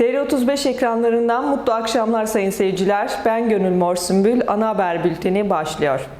TR35 ekranlarından mutlu akşamlar sayın seyirciler. Ben Gönül Mor Sümbül. Ana haber bülteni başlıyor.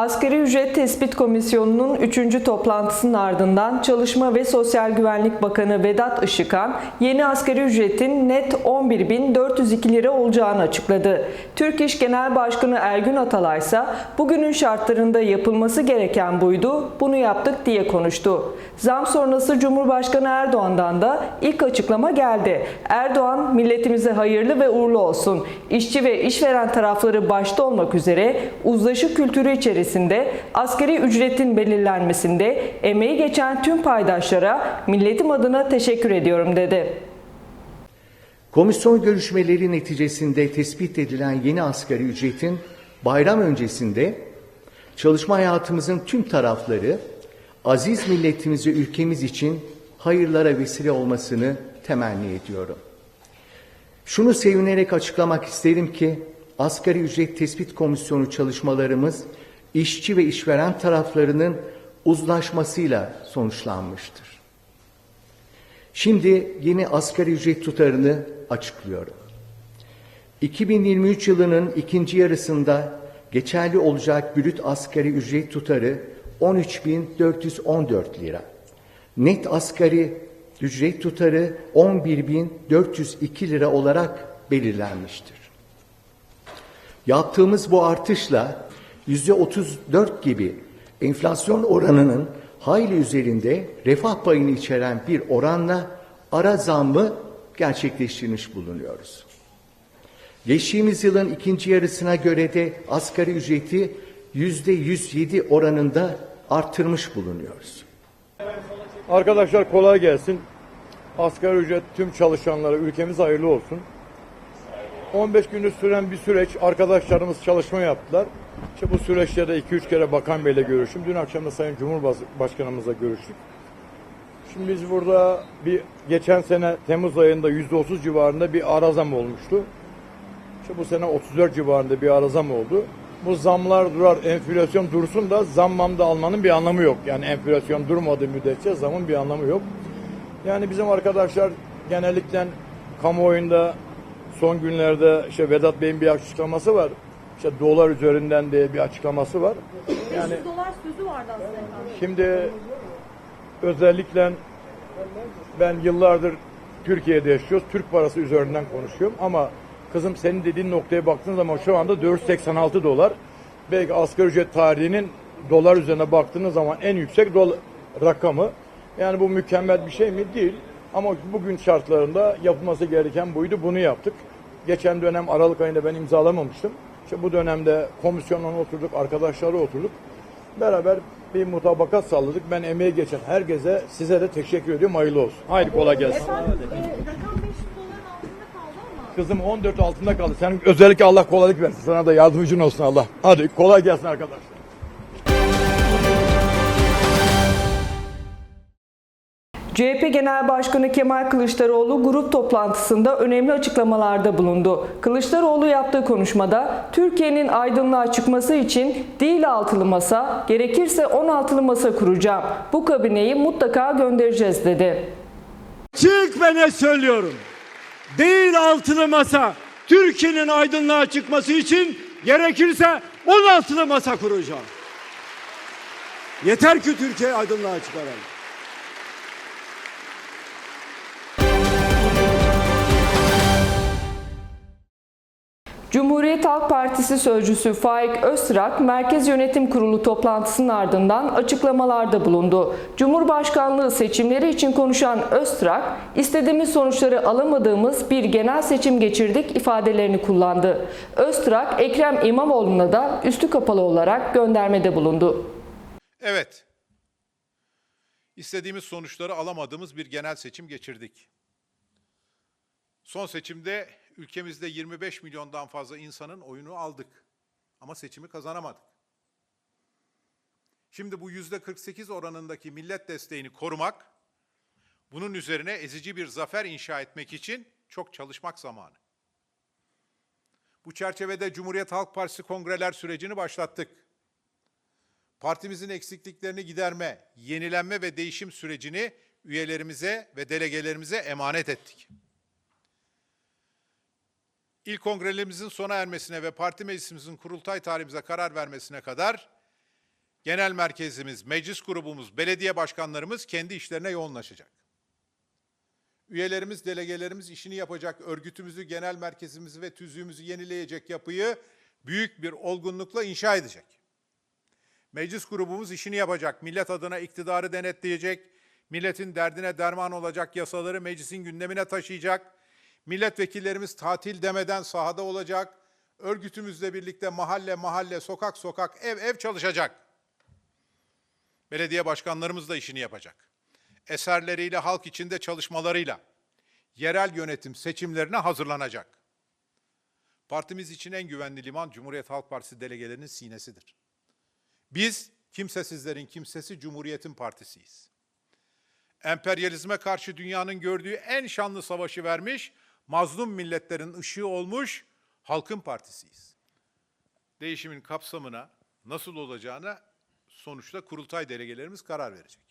Asgari Ücret Tespit Komisyonu'nun 3. toplantısının ardından Çalışma ve Sosyal Güvenlik Bakanı Vedat Işıkhan, yeni asgari ücretin net 11.402 lira olacağını açıkladı. Türk İş Genel Başkanı Ergün Atalay ise bugünün şartlarında yapılması gereken buydu, bunu yaptık diye konuştu. Zam sonrası Cumhurbaşkanı Erdoğan'dan da ilk açıklama geldi. Erdoğan, milletimize hayırlı ve uğurlu olsun. İşçi ve işveren tarafları başta olmak üzere uzlaşı kültürü içerisinde asgari ücretin belirlenmesinde emeği geçen tüm paydaşlara milletim adına teşekkür ediyorum dedi. Komisyon görüşmeleri neticesinde tespit edilen yeni asgari ücretin bayram öncesinde çalışma hayatımızın tüm tarafları aziz milletimizi ülkemiz için hayırlara vesile olmasını temenni ediyorum. Şunu sevinerek açıklamak isterim ki asgari ücret tespit komisyonu çalışmalarımız işçi ve işveren taraflarının uzlaşmasıyla sonuçlanmıştır. Şimdi yeni asgari ücret tutarını açıklıyorum. 2023 yılının ikinci yarısında geçerli olacak brüt asgari ücret tutarı 13.414 lira. Net asgari ücret tutarı 11.402 lira olarak belirlenmiştir. Yaptığımız bu artışla yüzde 34 gibi enflasyon oranının hayli üzerinde refah payını içeren bir oranla ara zammı gerçekleştirmiş bulunuyoruz. Geçtiğimiz yılın ikinci yarısına göre de asgari ücreti yüzde 107 oranında artırmış bulunuyoruz. Arkadaşlar kolay gelsin. Asgari ücret tüm çalışanlara ülkemiz hayırlı olsun. 15 günü süren bir süreç arkadaşlarımız çalışma yaptılar. İşte bu süreçte de 2-3 kere Bakan Bey'le görüştüm. Dün akşam da Sayın Cumhurbaşkanımızla görüştük. Şimdi biz burada bir geçen sene Temmuz ayında %30 civarında bir ara zam olmuştu. İşte bu sene 34 civarında bir ara zam oldu. Bu zamlar durar, enflasyon dursun da zammamda almanın bir anlamı yok. Yani enflasyon durmadığı müddetçe zamın bir anlamı yok. Yani bizim arkadaşlar genellikle kamuoyunda son günlerde işte Vedat Bey'in bir açıklaması var. İşte dolar üzerinden diye bir açıklaması var. Yani 500 dolar sözü vardı aslında. Şimdi özellikle ben yıllardır Türkiye'de yaşıyoruz. Türk parası üzerinden konuşuyorum ama kızım senin dediğin noktaya baktığın zaman şu anda 486 dolar. Belki asgari ücret tarihinin dolar üzerine baktığınız zaman en yüksek dolar rakamı. Yani bu mükemmel bir şey mi? Değil. Ama bugün şartlarında yapılması gereken buydu. Bunu yaptık. Geçen dönem Aralık ayında ben imzalamamıştım. İşte bu dönemde komisyonla oturduk, arkadaşlarla oturduk. Beraber bir mutabakat sağladık. Ben emeği geçen herkese, size de teşekkür ediyorum. Hayırlı olsun. Haydi kolay gelsin. Efendim e, rakam 500 doların altında kaldı ama Kızım 14 altında kaldı. Sen özellikle Allah kolaylık versin. Sana da yardımcın olsun Allah. Hadi kolay gelsin arkadaşlar. CHP Genel Başkanı Kemal Kılıçdaroğlu grup toplantısında önemli açıklamalarda bulundu. Kılıçdaroğlu yaptığı konuşmada Türkiye'nin aydınlığa çıkması için değil altılı masa, gerekirse 16'lı masa kuracağım. Bu kabineyi mutlaka göndereceğiz dedi. Çık ve ne söylüyorum? Değil altılı masa. Türkiye'nin aydınlığa çıkması için gerekirse 16'lı masa kuracağım. Yeter ki Türkiye aydınlığa çıkaralım. Cumhuriyet Halk Partisi sözcüsü Faik Öztrak, Merkez Yönetim Kurulu toplantısının ardından açıklamalarda bulundu. Cumhurbaşkanlığı seçimleri için konuşan Öztrak, istediğimiz sonuçları alamadığımız bir genel seçim geçirdik ifadelerini kullandı. Öztrak, Ekrem İmamoğlu'na da üstü kapalı olarak göndermede bulundu. Evet. İstediğimiz sonuçları alamadığımız bir genel seçim geçirdik. Son seçimde ülkemizde 25 milyondan fazla insanın oyunu aldık. Ama seçimi kazanamadık. Şimdi bu yüzde 48 oranındaki millet desteğini korumak, bunun üzerine ezici bir zafer inşa etmek için çok çalışmak zamanı. Bu çerçevede Cumhuriyet Halk Partisi kongreler sürecini başlattık. Partimizin eksikliklerini giderme, yenilenme ve değişim sürecini üyelerimize ve delegelerimize emanet ettik. İlk kongrelerimizin sona ermesine ve parti meclisimizin kurultay tarihimize karar vermesine kadar genel merkezimiz, meclis grubumuz, belediye başkanlarımız kendi işlerine yoğunlaşacak. Üyelerimiz, delegelerimiz işini yapacak, örgütümüzü, genel merkezimizi ve tüzüğümüzü yenileyecek yapıyı büyük bir olgunlukla inşa edecek. Meclis grubumuz işini yapacak, millet adına iktidarı denetleyecek, milletin derdine derman olacak yasaları meclisin gündemine taşıyacak, milletvekillerimiz tatil demeden sahada olacak, örgütümüzle birlikte mahalle mahalle, sokak sokak, ev ev çalışacak. Belediye başkanlarımız da işini yapacak. Eserleriyle, halk içinde çalışmalarıyla yerel yönetim seçimlerine hazırlanacak. Partimiz için en güvenli liman Cumhuriyet Halk Partisi delegelerinin sinesidir. Biz kimsesizlerin kimsesi Cumhuriyet'in partisiyiz. Emperyalizme karşı dünyanın gördüğü en şanlı savaşı vermiş, mazlum milletlerin ışığı olmuş halkın partisiyiz. Değişimin kapsamına nasıl olacağına sonuçta kurultay delegelerimiz karar verecek.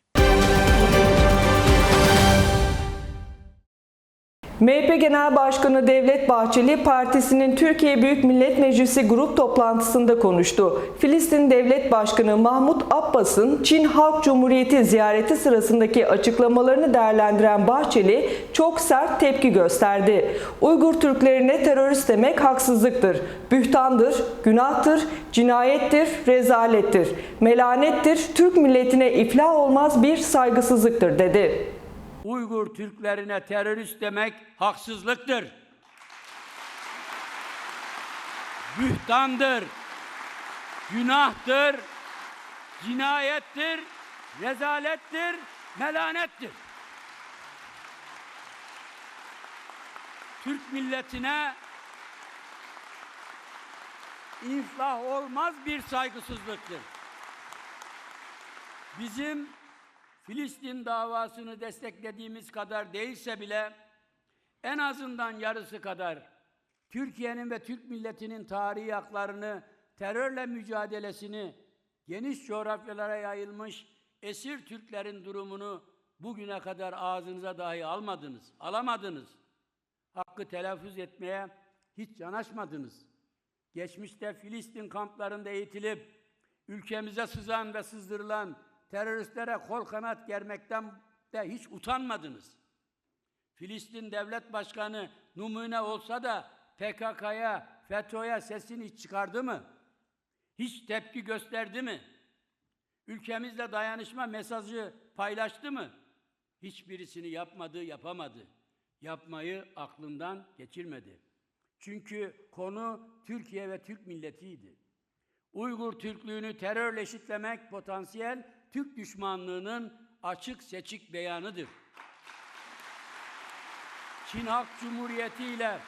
MHP Genel Başkanı Devlet Bahçeli partisinin Türkiye Büyük Millet Meclisi grup toplantısında konuştu. Filistin Devlet Başkanı Mahmut Abbas'ın Çin Halk Cumhuriyeti ziyareti sırasındaki açıklamalarını değerlendiren Bahçeli çok sert tepki gösterdi. Uygur Türklerine terörist demek haksızlıktır, bühtandır, günahtır, cinayettir, rezalettir, melanettir, Türk milletine iflah olmaz bir saygısızlıktır dedi. Uygur Türklerine terörist demek haksızlıktır. Bühtandır, günahtır, cinayettir, rezalettir, melanettir. Türk milletine inflah olmaz bir saygısızlıktır. Bizim Filistin davasını desteklediğimiz kadar değilse bile en azından yarısı kadar Türkiye'nin ve Türk milletinin tarihi haklarını, terörle mücadelesini, geniş coğrafyalara yayılmış esir Türklerin durumunu bugüne kadar ağzınıza dahi almadınız, alamadınız. Hakkı telaffuz etmeye hiç yanaşmadınız. Geçmişte Filistin kamplarında eğitilip ülkemize sızan ve sızdırılan teröristlere kol kanat germekten de hiç utanmadınız. Filistin Devlet Başkanı numune olsa da PKK'ya, FETÖ'ye sesini hiç çıkardı mı? Hiç tepki gösterdi mi? Ülkemizle dayanışma mesajı paylaştı mı? Hiçbirisini yapmadı, yapamadı. Yapmayı aklından geçirmedi. Çünkü konu Türkiye ve Türk milletiydi. Uygur Türklüğünü terörle eşitlemek potansiyel Türk düşmanlığının açık seçik beyanıdır. Çin Halk Cumhuriyeti ile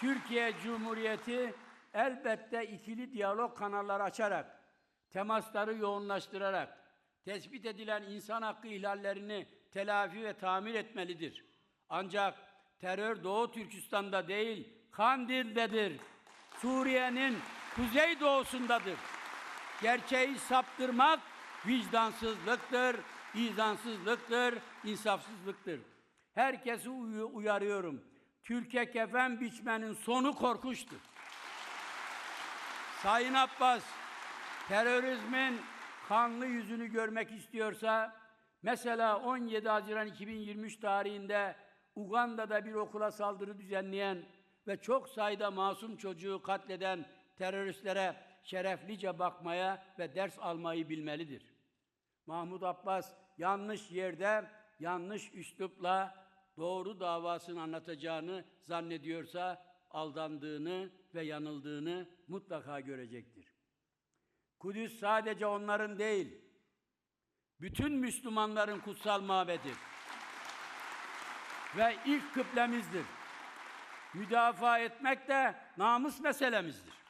Türkiye Cumhuriyeti elbette ikili diyalog kanalları açarak, temasları yoğunlaştırarak, tespit edilen insan hakkı ihlallerini telafi ve tamir etmelidir. Ancak terör Doğu Türkistan'da değil, Kandil'dedir. Suriye'nin kuzey doğusundadır. Gerçeği saptırmak vicdansızlıktır, izansızlıktır, insafsızlıktır. Herkesi uyarıyorum. Türkiye kefen biçmenin sonu korkuştur. Sayın Abbas, terörizmin kanlı yüzünü görmek istiyorsa, mesela 17 Haziran 2023 tarihinde Uganda'da bir okula saldırı düzenleyen ve çok sayıda masum çocuğu katleden teröristlere şereflice bakmaya ve ders almayı bilmelidir. Mahmut Abbas yanlış yerde, yanlış üslupla doğru davasını anlatacağını zannediyorsa aldandığını ve yanıldığını mutlaka görecektir. Kudüs sadece onların değil, bütün Müslümanların kutsal mabedi ve ilk kıblemizdir. Müdafaa etmek de namus meselemizdir.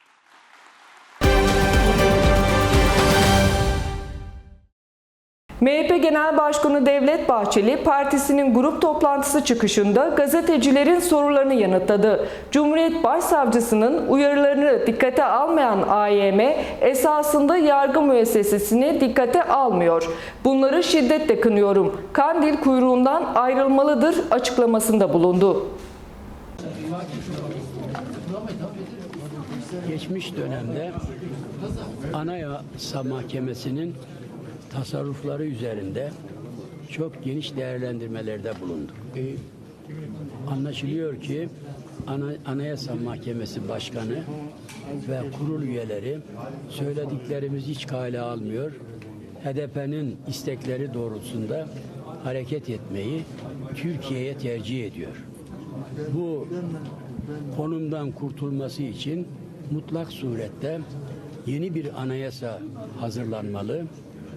MHP Genel Başkanı Devlet Bahçeli partisinin grup toplantısı çıkışında gazetecilerin sorularını yanıtladı. Cumhuriyet Başsavcısının uyarılarını dikkate almayan AYM esasında yargı müessesesini dikkate almıyor. Bunları şiddetle kınıyorum. Kandil kuyruğundan ayrılmalıdır açıklamasında bulundu. Geçmiş dönemde Anayasa Mahkemesi'nin tasarrufları üzerinde çok geniş değerlendirmelerde bulunduk. Ee, anlaşılıyor ki Ana- Anayasa Mahkemesi Başkanı ve kurul üyeleri söylediklerimizi hiç kale almıyor. HDP'nin istekleri doğrultusunda hareket etmeyi Türkiye'ye tercih ediyor. Bu konumdan kurtulması için mutlak surette yeni bir anayasa hazırlanmalı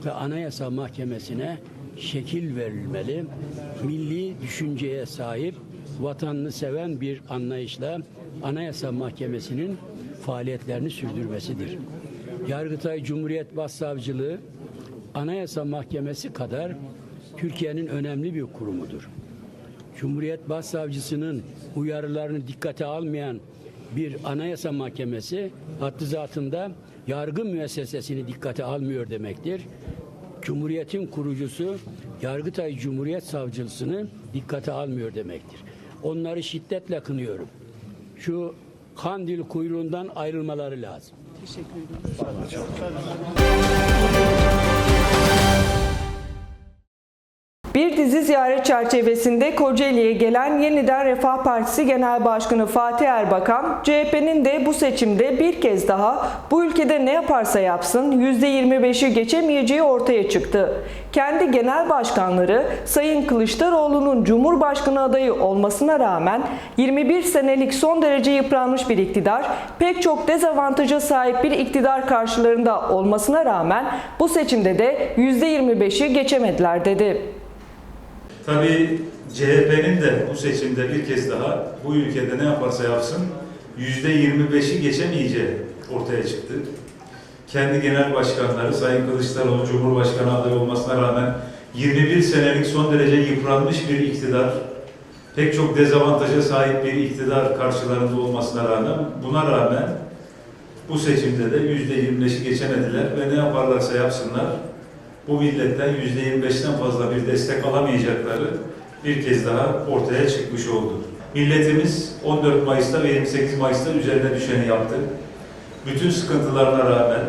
ve anayasa mahkemesine şekil verilmeli. Milli düşünceye sahip, vatanını seven bir anlayışla anayasa mahkemesinin faaliyetlerini sürdürmesidir. Yargıtay Cumhuriyet Başsavcılığı Anayasa Mahkemesi kadar Türkiye'nin önemli bir kurumudur. Cumhuriyet Başsavcısının uyarılarını dikkate almayan bir anayasa mahkemesi haddi zatında yargı müessesesini dikkate almıyor demektir. Cumhuriyetin kurucusu Yargıtay Cumhuriyet Savcılısını dikkate almıyor demektir. Onları şiddetle kınıyorum. Şu kandil kuyruğundan ayrılmaları lazım. Bir dizi ziyaret çerçevesinde Kocaeli'ye gelen Yeniden Refah Partisi Genel Başkanı Fatih Erbakan, CHP'nin de bu seçimde bir kez daha bu ülkede ne yaparsa yapsın %25'i geçemeyeceği ortaya çıktı. Kendi genel başkanları Sayın Kılıçdaroğlu'nun Cumhurbaşkanı adayı olmasına rağmen 21 senelik son derece yıpranmış bir iktidar, pek çok dezavantaja sahip bir iktidar karşılarında olmasına rağmen bu seçimde de %25'i geçemediler dedi. Tabii CHP'nin de bu seçimde bir kez daha bu ülkede ne yaparsa yapsın yüzde 25'i geçemeyeceği ortaya çıktı. Kendi genel başkanları Sayın Kılıçdaroğlu Cumhurbaşkanı adayı olmasına rağmen 21 senelik son derece yıpranmış bir iktidar, pek çok dezavantaja sahip bir iktidar karşılarında olmasına rağmen buna rağmen bu seçimde de yüzde 25'i geçemediler ve ne yaparlarsa yapsınlar bu milletten yüzde 25'ten fazla bir destek alamayacakları bir kez daha ortaya çıkmış oldu. Milletimiz 14 Mayıs'ta ve 28 Mayıs'ta üzerine düşeni yaptı. Bütün sıkıntılarına rağmen,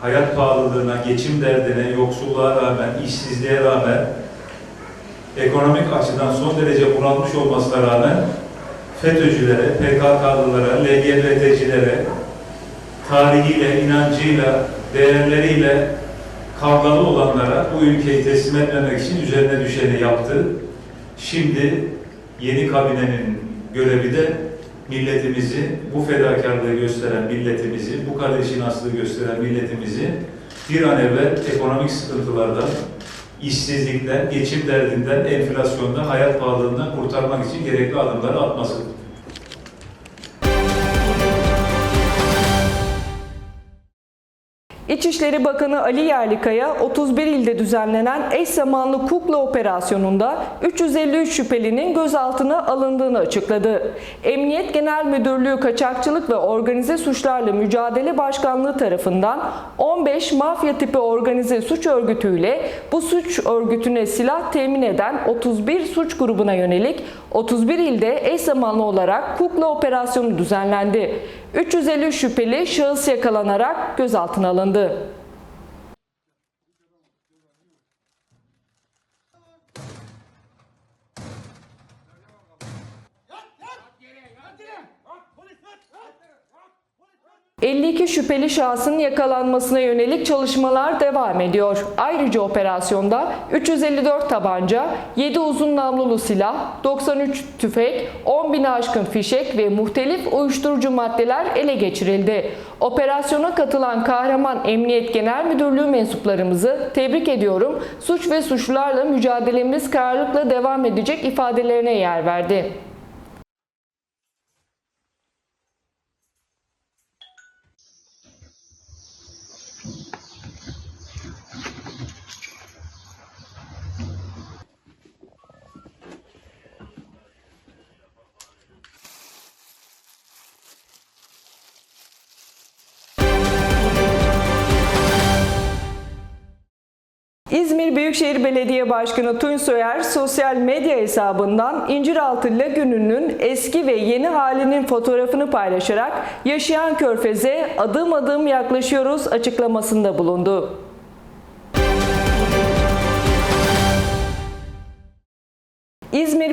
hayat pahalılığına, geçim derdine, yoksulluğa rağmen, işsizliğe rağmen, ekonomik açıdan son derece bunalmış olmasına rağmen FETÖ'cülere, PKK'lılara, LGBT'cilere tarihiyle, inancıyla, değerleriyle kavgalı olanlara bu ülkeyi teslim etmemek için üzerine düşeni yaptı. Şimdi yeni kabinenin görevi de milletimizi, bu fedakarlığı gösteren milletimizi, bu kardeşin aslı gösteren milletimizi bir an evvel ekonomik sıkıntılardan, işsizlikten, geçim derdinden, enflasyondan, hayat pahalılığından kurtarmak için gerekli adımları atmasıdır. İçişleri Bakanı Ali Yerlikaya 31 ilde düzenlenen eş zamanlı kukla operasyonunda 353 şüphelinin gözaltına alındığını açıkladı. Emniyet Genel Müdürlüğü Kaçakçılık ve Organize Suçlarla Mücadele Başkanlığı tarafından 15 mafya tipi organize suç örgütüyle bu suç örgütüne silah temin eden 31 suç grubuna yönelik 31 ilde eş zamanlı olarak kukla operasyonu düzenlendi. 350 şüpheli şahıs yakalanarak gözaltına alındı. ...52 şüpheli şahsın yakalanmasına yönelik çalışmalar devam ediyor. Ayrıca operasyonda 354 tabanca, 7 uzun namlulu silah, 93 tüfek, 10 bin aşkın fişek ve muhtelif uyuşturucu maddeler ele geçirildi. Operasyona katılan kahraman Emniyet Genel Müdürlüğü mensuplarımızı tebrik ediyorum. Suç ve suçlularla mücadelemiz kararlılıkla devam edecek ifadelerine yer verdi. İzmir Büyükşehir Belediye Başkanı Tunç Soyer sosyal medya hesabından İnciraltı Lagünü'nün eski ve yeni halinin fotoğrafını paylaşarak yaşayan körfeze adım adım yaklaşıyoruz açıklamasında bulundu.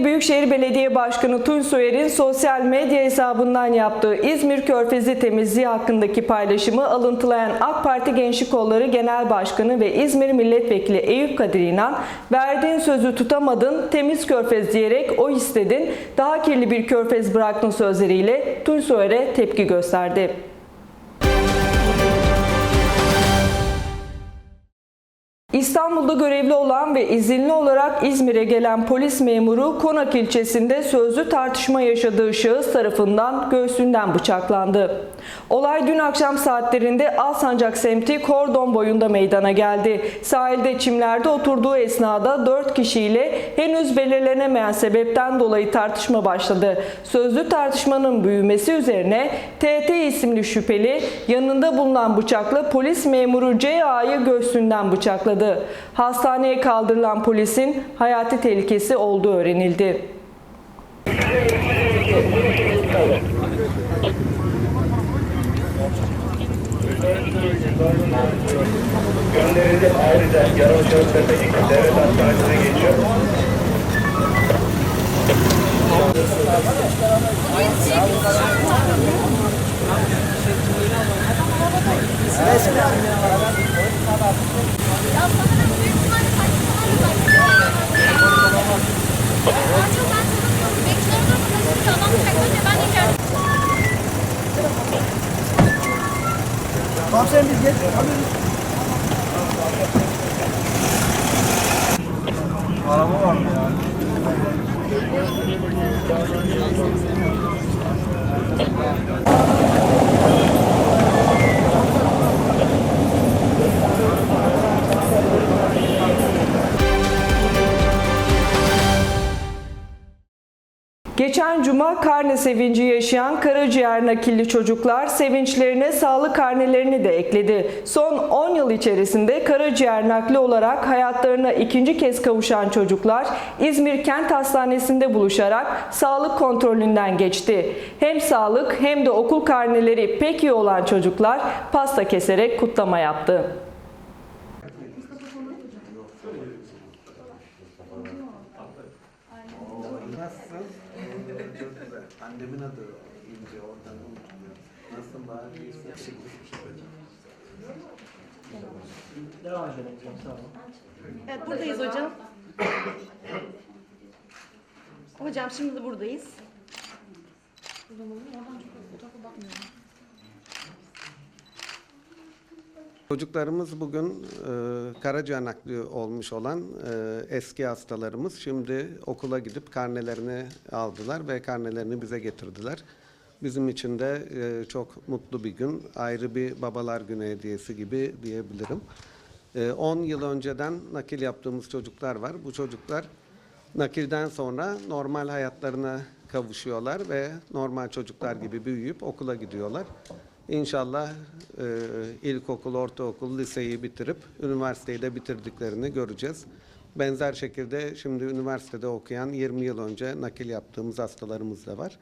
Büyükşehir Belediye Başkanı Tunç Soyer'in sosyal medya hesabından yaptığı İzmir Körfezi temizliği hakkındaki paylaşımı alıntılayan AK Parti Gençlik Kolları Genel Başkanı ve İzmir Milletvekili Eyüp Kadir İnan, verdiğin sözü tutamadın, temiz körfez diyerek o istedin, daha kirli bir körfez bıraktın sözleriyle Tunç Soyer'e tepki gösterdi. İstanbul'da görevli olan ve izinli olarak İzmir'e gelen polis memuru Konak ilçesinde sözlü tartışma yaşadığı şahıs tarafından göğsünden bıçaklandı. Olay dün akşam saatlerinde Alsancak semti kordon boyunda meydana geldi. Sahilde çimlerde oturduğu esnada 4 kişiyle henüz belirlenemeyen sebepten dolayı tartışma başladı. Sözlü tartışmanın büyümesi üzerine TT isimli şüpheli yanında bulunan bıçakla polis memuru CA'yı göğsünden bıçakladı. Hastaneye kaldırılan polisin hayati tehlikesi olduğu öğrenildi. Gönderildi ayrıca yaralı şahısların da devlet hastanesine geçiyor. Geçen cuma karne sevinci yaşayan karaciğer nakilli çocuklar sevinçlerine sağlık karnelerini de ekledi. Son 10 yıl içerisinde karaciğer nakli olarak hayatlarına ikinci kez kavuşan çocuklar İzmir Kent Hastanesi'nde buluşarak sağlık kontrolünden geçti. Hem sağlık hem de okul karneleri pek iyi olan çocuklar pasta keserek kutlama yaptı. Evet buradayız hocam. Hocam şimdi de buradayız. Çocuklarımız bugün e, karaciğer nakli olmuş olan e, eski hastalarımız şimdi okula gidip karnelerini aldılar ve karnelerini bize getirdiler. Bizim için de e, çok mutlu bir gün, ayrı bir babalar günü hediyesi gibi diyebilirim. E, 10 yıl önceden nakil yaptığımız çocuklar var. Bu çocuklar nakilden sonra normal hayatlarına kavuşuyorlar ve normal çocuklar gibi büyüyüp okula gidiyorlar. İnşallah e, ilkokul, ortaokul, liseyi bitirip üniversiteyi de bitirdiklerini göreceğiz. Benzer şekilde şimdi üniversitede okuyan 20 yıl önce nakil yaptığımız hastalarımız da var.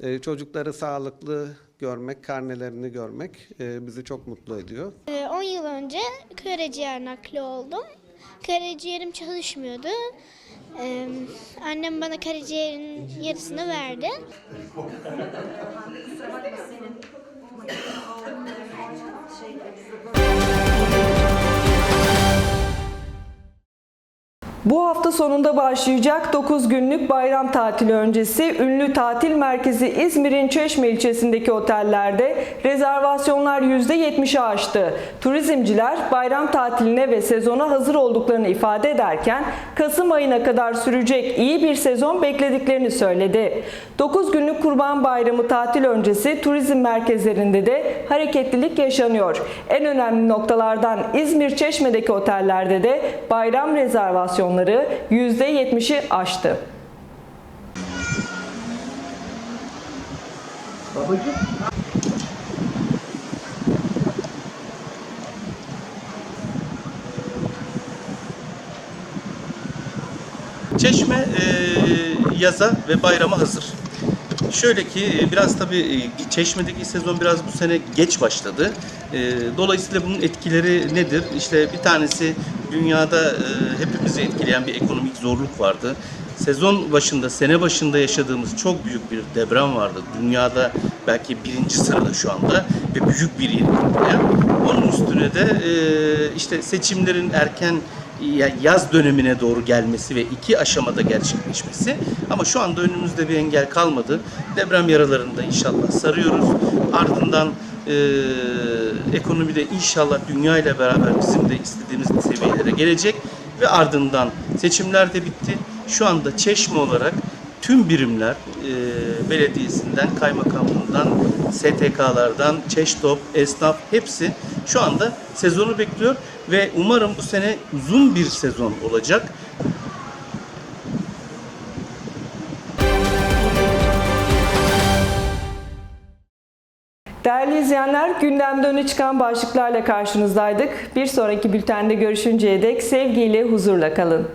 E, çocukları sağlıklı görmek, karnelerini görmek e, bizi çok mutlu ediyor. 10 yıl önce karaciğer nakli oldum. Karaciğerim çalışmıyordu. Ee, annem bana karaciğerin yarısını verdi. Bu hafta sonunda başlayacak 9 günlük bayram tatili öncesi ünlü tatil merkezi İzmir'in Çeşme ilçesindeki otellerde rezervasyonlar %70'i aştı. Turizmciler bayram tatiline ve sezona hazır olduklarını ifade ederken Kasım ayına kadar sürecek iyi bir sezon beklediklerini söyledi. 9 günlük Kurban Bayramı tatil öncesi turizm merkezlerinde de hareketlilik yaşanıyor. En önemli noktalardan İzmir Çeşme'deki otellerde de bayram rezervasyonları oranları %70'i aştı. Babacığım. Çeşme e, yaza ve bayrama hazır. Şöyle ki e, biraz tabii e, Çeşme'deki sezon biraz bu sene geç başladı. E, Dolayısıyla bunun etkileri nedir? İşte bir tanesi dünyada hepimizi etkileyen bir ekonomik zorluk vardı. Sezon başında, sene başında yaşadığımız çok büyük bir deprem vardı. Dünyada belki birinci sırada şu anda ve büyük bir yeri. Onun üstüne de işte seçimlerin erken yaz dönemine doğru gelmesi ve iki aşamada gerçekleşmesi. Ama şu anda önümüzde bir engel kalmadı. Deprem yaralarını da inşallah sarıyoruz. Ardından e, ekonomide inşallah dünya ile beraber bizim de istediğimiz seviyelere gelecek. Ve ardından seçimler de bitti. Şu anda Çeşme olarak tüm birimler e, belediyesinden, kaymakamlığından, STK'lardan, Çeştop, esnaf hepsi şu anda sezonu bekliyor ve umarım bu sene uzun bir sezon olacak. Değerli izleyenler, gündemde öne çıkan başlıklarla karşınızdaydık. Bir sonraki bültende görüşünceye dek sevgiyle, huzurla kalın.